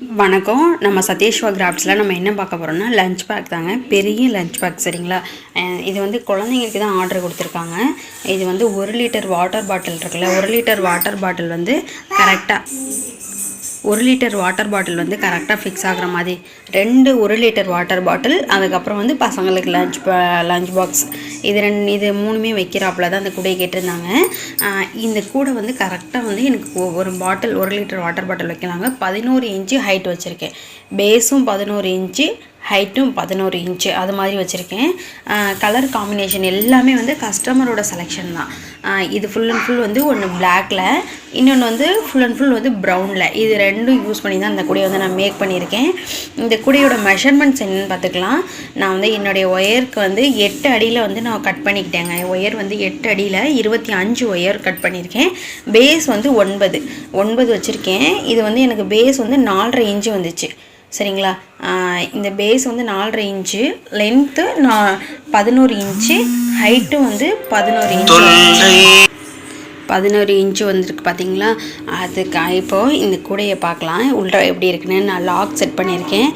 வணக்கம். நம்ம சதீஷ்வா கிராஃப்ட்ஸில் நம்ம என்ன பார்க்க போகிறோம்னா லஞ்ச் பேக் தாங்க. பெரிய லஞ்ச் பேக் சரிங்களா? இது வந்து குழந்தைங்களுக்கு தான் ஆர்டர் கொடுத்துருக்காங்க. இது வந்து ஒரு லிட்டர் வாட்டர் பாட்டில் இருக்குல்ல ஒரு லிட்டர் வாட்டர் பாட்டில் வந்து கரெக்டாக ஒரு லிட்டர் வாட்டர் பாட்டில் வந்து கரெக்டாக ஃபிக்ஸ் ஆகுற மாதிரி. ரெண்டு ஒரு லிட்டர் வாட்டர் பாட்டில் அதுக்கப்புறம் வந்து பசங்களுக்கு லஞ்ச் லஞ்ச் பாக்ஸ் இது ரெண்டு இது மூணுமே வைக்கிறாப்புல தான் அந்த கூடையை கேட்டிருந்தாங்க. இந்த கூடை வந்து கரெக்டாக வந்து எனக்கு ஒரு பாட்டில் ஒரு லிட்டர் வாட்டர் பாட்டில் வைக்கிறாங்க பதினோரு இன்ச்சு ஹைட் வச்சுருக்கேன். பேஸும் பதினோரு இன்ச்சு ஹைட்டும் பதினோரு இன்ச்சு அது மாதிரி வச்சுருக்கேன். கலர் காம்பினேஷன் எல்லாமே வந்து கஸ்டமரோட செலெக்ஷன் தான். இது ஃபுல் அண்ட் ஃபுல் வந்து ஒன்று பிளாக்ல இன்னொன்று வந்து ஃபுல் அண்ட் ஃபுல் வந்து ப்ரௌனில் இது ரெண்டும் யூஸ் பண்ணி தான் இந்த கூடையை வந்து நான் மேக் பண்ணியிருக்கேன். இந்த கூடையோட மெஷர்மெண்ட்ஸ் என்னென்னு பார்த்துக்கலாம். நான் வந்து என்னுடைய ஒயருக்கு வந்து எட்டு அடியில் வந்து நான் கட் பண்ணிக்கிட்டேங்க. ஒயர் வந்து எட்டு அடியில் இருபத்தி அஞ்சு ஒயர் கட் பண்ணியிருக்கேன். பேஸ் வந்து ஒன்பது. ஒன்பது வச்சுருக்கேன். இது வந்து எனக்கு பேஸ் வந்து நாலரை இன்ச்சு வந்துச்சு. சரிங்களா? இந்த பேஸ் வந்து நாலரை இன்ச்சு லென்த்து நான் பதினோரு இன்ச்சு ஹைட்டும் வந்து பதினோரு இன்ச்சு பதினோரு இன்ச்சு வந்திருக்கு பார்த்தீங்களா அதுக்கு இப்போது இந்த கூடையை பார்க்கலாம். உள்ள எப்படி இருக்குன்னு நான் லாக் செட் பண்ணியிருக்கேன்.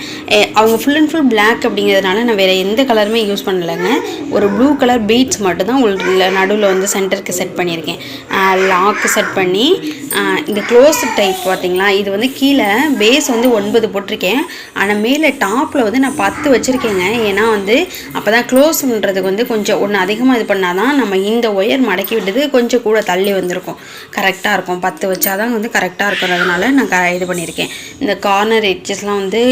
அவங்க ஃபுல் அண்ட் ஃபுல் பிளாக் அப்படிங்கிறதுனால நான் வேறு எந்த கலருமே யூஸ் பண்ணலைங்க. ஒரு ப்ளூ கலர் பீட்ஸ் மட்டும்தான் உள்ள நடுவில் வந்து சென்டருக்கு செட் பண்ணியிருக்கேன். லாக்கு செட் பண்ணி இந்த க்ளோஸ் டைப் பார்த்தீங்களா இது வந்து கீழே பேஸ் வந்து ஒன்பது போட்டிருக்கேன். ஆனால் மேலே டாப்பில் வந்து நான் பத்து வச்சுருக்கேங்க. ஏன்னா வந்து அப்போ தான் க்ளோஸ் பண்ணுறதுக்கு வந்து கொஞ்சம் ஒன்று அதிகமாக இது பண்ணால் தான் நம்ம இந்த ஒயர் மடக்கி விட்டது கொஞ்சம் கூட தள்ளி வந்திருக்கும். கரெக்டாக இருக்கும். பத்து வச்சாதான் வந்து கரெக்டாக இருக்கிறதுனால நான் க இது பண்ணியிருக்கேன். இந்த கார்னர் எட்ஜஸ்லாம் வந்து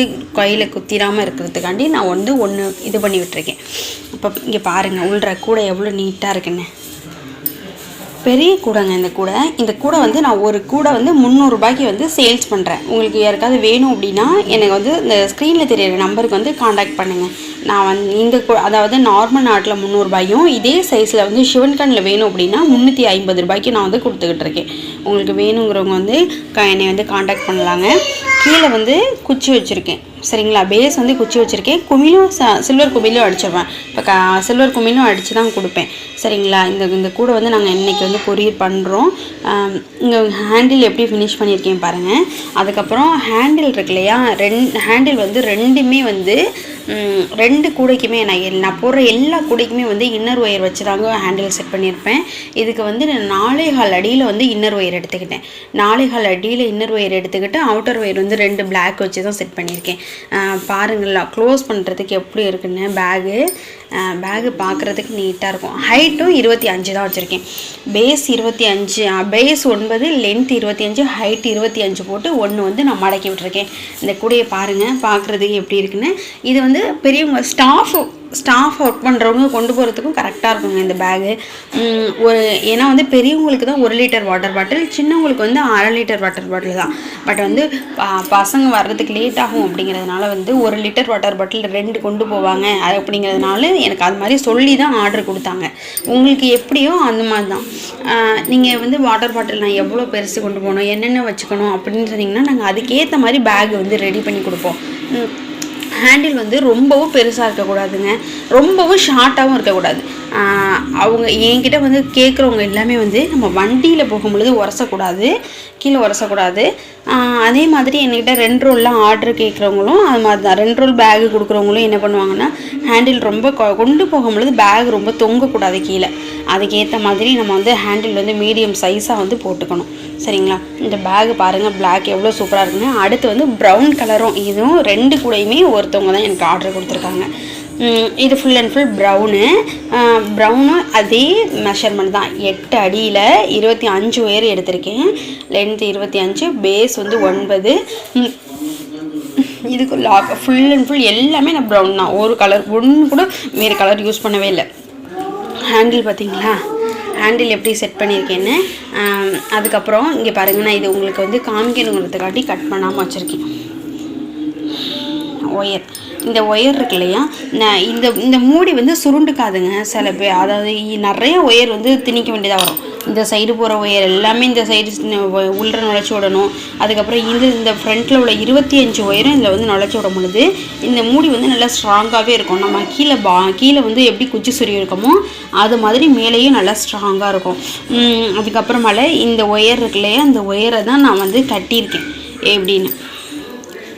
கையில் குத்திராமல் இருக்கிறதுக்காண்டி நான் வந்து ஒன்று இது பண்ணி விட்டுருக்கேன். அப்போ இங்கே பாருங்கள் உள்ற கூடை எவ்வளோ நீட்டாக இருக்குன்னு. பெரிய கூடைங்க இந்த கூடை. இந்த கூடை வந்து நான் ஒரு கூடை வந்து முந்நூறுரூபாய்க்கு வந்து சேல்ஸ் பண்ணுறேன் உங்களுக்கு யாருக்காவது வேணும் அப்படின்னா எனக்கு வந்து இந்த ஸ்க்ரீனில் தெரியிற நம்பருக்கு வந்து காண்டாக்ட் பண்ணுங்கள் நான் வந்து இந்த அதாவது நார்மல் நாட்டில் முந்நூறுபாயும் இதே சைஸில் வந்து சிவன்கண்ணில் வேணும் அப்படின்னா முந்நூற்றி ஐம்பது ரூபாய்க்கு நான் வந்து கொடுத்துக்கிட்டு இருக்கேன். உங்களுக்கு வேணுங்கிறவங்க வந்து க- என்னை வந்து காண்டாக்ட் பண்ணலாங்க. கீழே வந்து குச்சி வச்சுருக்கேன். சரிங்களா? பேஸ் வந்து குச்சி வச்சுருக்கேன். குமிலும் ச சில்வர் குமிலும் அடிச்சிருவேன் இப்போ க சில்வர் குமிலும் அடித்து தான் கொடுப்பேன். சரிங்களா? இந்த இந்த கூட வந்து நாங்கள் இன்றைக்கி வந்து கொரியர் பண்ணுறோம் இங்கே ஹேண்டில் எப்படி ஃபினிஷ் பண்ணியிருக்கேன் பாருங்கள் அதுக்கப்புறம் ஹேண்டில் இருக்கு இல்லையா? ரெண் ஹேண்டில் வந்து ரெண்டுமே வந்து ரெண்டு கூடைக்குமே நான் நான் போடுற எல்லா கூடைக்குமே வந்து இன்னர் ஒயர் வச்சு தாங்க ஹேண்டில் செட் பண்ணியிருப்பேன். இதுக்கு வந்து நான் நாலே கால் அடியில் வந்து இன்னர் ஒயர் எடுத்துக்கிட்டேன். நாலே கால் அடியில் இன்னர் ஒயர் எடுத்துக்கிட்டு அவுட்டர் ஒயர் வந்து ரெண்டு பிளாக் வச்சு தான் செட் பண்ணியிருக்கேன். பாருங்களா க்ளோஸ் பண்ணுறதுக்கு எப்படி இருக்குன்னு பேகு பேகு பார்க்குறதுக்கு நீட்டாக இருக்கும். ஹைட்டும் இருபத்தி அஞ்சு தான் வச்சுருக்கேன். பேஸ் இருபத்தி அஞ்சு பேஸ் ஒன்பது லென்த் இருபத்தி அஞ்சு ஹைட் இருபத்தி அஞ்சு போட்டு ஒன்று வந்து நான் மடக்கி விட்டுருக்கேன். இந்த கூடையை பாருங்கள் பார்க்குறதுக்கு எப்படி இருக்குன்னு. இது வந்து பெரியவங்க ஸ்டாஃப் ஸ்டாஃப் ஒர்க் பண்ணுறவங்க கொண்டு போகிறதுக்கும் கரெக்டாக இருக்குங்க இந்த பேகு ஒரு ஏன்னா வந்து பெரியவங்களுக்கு தான் ஒரு லிட்டர் வாட்டர் பாட்டில் சின்னவங்களுக்கு வந்து அரை லிட்டர் வாட்டர் பாட்டில் தான். பட் வந்து பசங்க வர்றதுக்கு லேட் ஆகும் அப்படிங்கிறதுனால வந்து ஒரு லிட்டர் வாட்டர் பாட்டில் ரெண்டு கொண்டு போவாங்க. அப்படிங்கிறதுனால எனக்கு அது மாதிரி சொல்லி தான் ஆர்டர் கொடுத்தாங்க. உங்களுக்கு எப்படியோ அந்த மாதிரி தான் நீங்கள் வந்து வாட்டர் பாட்டில் நான் எவ்வளோ பெருசு கொண்டு போகணும் என்னென்ன வச்சுக்கணும் அப்படின்னு சொன்னீங்கன்னா நாங்கள் அதுக்கேற்ற மாதிரி பேக் வந்து ரெடி பண்ணி கொடுப்போம். ஹேண்டில் வந்து ரொம்பவும் பெருசாக இருக்கக்கூடாதுங்க. ரொம்பவும் ஷார்ட்டாகவும் இருக்கக்கூடாது. அவங்க என்கிட்ட வந்து கேட்குறவங்க எல்லாமே வந்து நம்ம வண்டியில் போகும்பொழுது உரசக்கூடாது கீழே உரசக்கூடாது. அதே மாதிரி என்கிட்ட ரெண்டு ரோல்லாம் ஆர்டர் கேட்குறவங்களும் அது மாதிரி தான். ரெண்டு ரோல் பேகு கொடுக்குறவங்களும் என்ன பண்ணுவாங்கன்னா ஹேண்டில் ரொம்ப கொ- கொண்டு போகும்பொழுது பேக் ரொம்ப தொங்கக்கூடாது கீழே. அதுக்கேற்ற மாதிரி நம்ம வந்து ஹேண்டில் வந்து மீடியம் சைஸாக வந்து போட்டுக்கணும். சரிங்களா? இந்த பேகு பாருங்கள் பிளாக் எவ்வளோ சூப்பராக இருக்குங்க அடுத்து வந்து ப்ரௌன் கலரும் இதுவும் ரெண்டு கூடையுமே ஒருத்தவங்க தான் எனக்கு ஆர்டர் கொடுத்துருக்காங்க. இது ஃபுல் அண்ட் ஃபுல் ப்ரௌனு ப்ரௌனும் அதே மெஷர்மெண்ட் தான். எட்டு அடியில் இருபத்தி அஞ்சு உயர் எடுத்திருக்கேன். லென்த் இருபத்தி அஞ்சு பேஸ் வந்து ஒன்பது. இதுக்கு லாக் ஃபுல் அண்ட் ஃபுல் எல்லாமே நான் ப்ரௌன் தான். ஒரு கலர் ஒன்று கூட வேறு கலர் யூஸ் பண்ணவே இல்லை. ஹேண்டில் பார்த்தீங்களா? ஹேண்டில் எப்படி செட் பண்ணியிருக்கேன்னு அதுக்கப்புறம் இங்கே பாருங்கள் நான் இது உங்களுக்கு வந்து காமிக்கணுங்கிறதுக்காட்டி கட் பண்ணாமல் வச்சுருக்கேன். ஒயர் இந்த ஒயர் இருக்கு இல்லையா? இந்த இந்த மூடி வந்து சுருண்டுக்காதுங்க சில பேர் அதாவது நிறைய ஒயர் வந்து திணிக்க வேண்டியதாக வரும். இந்த சைடு போகிற ஒயர் எல்லாமே இந்த சைடு உள்ள நுழைச்சி விடணும். அதுக்கப்புறம் இது இந்த ஃப்ரண்ட்டில் உள்ள இருபத்தி அஞ்சு ஒயரும் இதில் வந்து நுழைச்சி விட முடியுது. இந்த மூடி வந்து நல்லா ஸ்ட்ராங்காகவே இருக்கும். நம்ம கீழே பா கீழே வந்து எப்படி குச்சி சுரி இருக்கமோ அது மாதிரி மேலேயும் நல்லா ஸ்ட்ராங்காக இருக்கும். அதுக்கப்புறமேல அதுக்கப்புறமால இந்த ஒயர் இருக்கு இல்லையா அந்த ஒயரை தான் நான் வந்து கட்டியிருக்கேன். எப்படின்னு.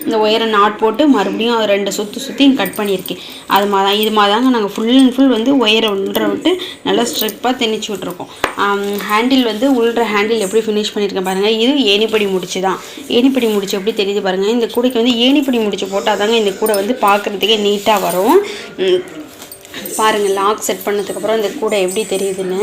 இந்த ஒயரை நாட் போட்டு மறுபடியும் அது ரெண்டு சுற்றி சுற்றி கட் பண்ணியிருக்கேன். அது மாதிரி தான் இது மாதிரி தாங்க நாங்கள் ஃபுல் அண்ட் ஃபுல் வந்து ஒயரை உள்ற விட்டு நல்லா ஸ்ட்ரிப்பாக திணிச்சு விட்ருக்கோம் ஹேண்டில் வந்து உள்ற ஹேண்டில் எப்படி ஃபினிஷ் பண்ணியிருக்கேன் பாருங்கள் இது ஏணிப்படி முடிச்சு தான் ஏணிப்படி முடிச்சு எப்படி தெரியுது பாருங்கள் இந்த கூடைக்கு வந்து ஏணிப்படி முடிச்சு போட்டால் தாங்க இந்த கூடை வந்து பார்க்குறதுக்கே நீட்டாக வரும். பாருங்கள் லாக் செட் பண்ணதுக்கப்புறம் இந்த கூடை எப்படி தெரியுதுன்னு.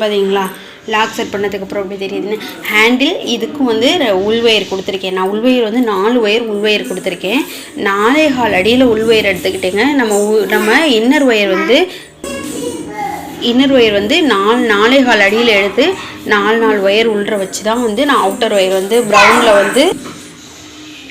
பார்த்தீங்களா லாக் செட் பண்ணதுக்கப்புறம் எப்படி தெரியுதுன்னு? ஹேண்டில் இதுக்கும் வந்து ர- உள்வயர் கொடுத்துருக்கேன். நான் உள்வயர் வந்து நாலு ஒயர் உள்வயர் கொடுத்துருக்கேன். நாலே கால் அடியில் உள்வயர் எடுத்துக்கிட்டேங்க. நம்ம உ- நம்ம இன்னர் ஒயர் வந்து இன்னர் ஒயர் வந்து நாலு நாலே கால் அடியில் எடுத்து நாலு நாலு ஒயர் உள்ற வச்சு தான் வந்து நான் அவுட்டர் ஒயர் வந்து ப்ரௌனில் வந்து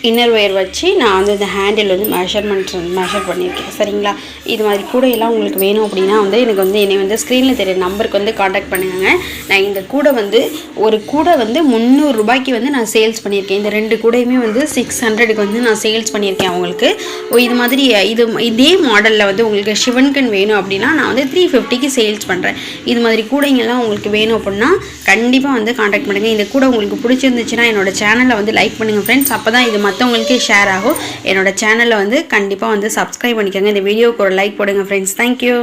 இன்னர் ஒயர் வச்சு நான் வந்து இந்த ஹேண்டில் வந்து மெஷர்மெண்ட் மெஷர் பண்ணியிருக்கேன். சரிங்களா? இது மாதிரி கூடையெல்லாம் உங்களுக்கு வேணும் அப்படின்னா வந்து எனக்கு வந்து என்னை வந்து ஸ்க்ரீனில் தெரிய நம்பருக்கு வந்து காண்டாக்ட் பண்ணுங்க. நான் இந்த கூடை வந்து ஒரு கூடை வந்து முந்நூறுரூபாய்க்கு வந்து நான் சேல்ஸ் பண்ணியிருக்கேன். இந்த ரெண்டு கூடையுமே வந்து சிக்ஸ் ஹண்ட்ரடுக்கு வந்து நான் சேல்ஸ் பண்ணியிருக்கேன் அவங்களுக்கு. ஓ, இது மாதிரி இது இதே மாடலில் வந்து உங்களுக்கு சிவன்கன் வேணும் அப்படின்னா நான் வந்து த்ரீ ஃபிஃப்டிக்கு சேல்ஸ் பண்ணுறேன் இது மாதிரி கூடைங்கெல்லாம் உங்களுக்கு வேணும் அப்படின்னா கண்டிப்பாக வந்து காண்டாக்ட் பண்ணுங்கள் இந்த கூடை உங்களுக்கு பிடிச்சிருந்துச்சுன்னா என்னோட சேனலை வந்து லைக் பண்ணுங்கள் ஃப்ரெண்ட்ஸ் அப்போ தான் இது மற்றவங்களுக்கே ஷேர் ஆகும். என்னோட சேனலை வந்து கண்டிப்பாக வந்து சப்ஸ்கிரைப் பண்ணிக்கோங்க. இந்த வீடியோவுக்கு ஒரு லைக் போடுங்க ஃப்ரெண்ட்ஸ் தேங்க்யூ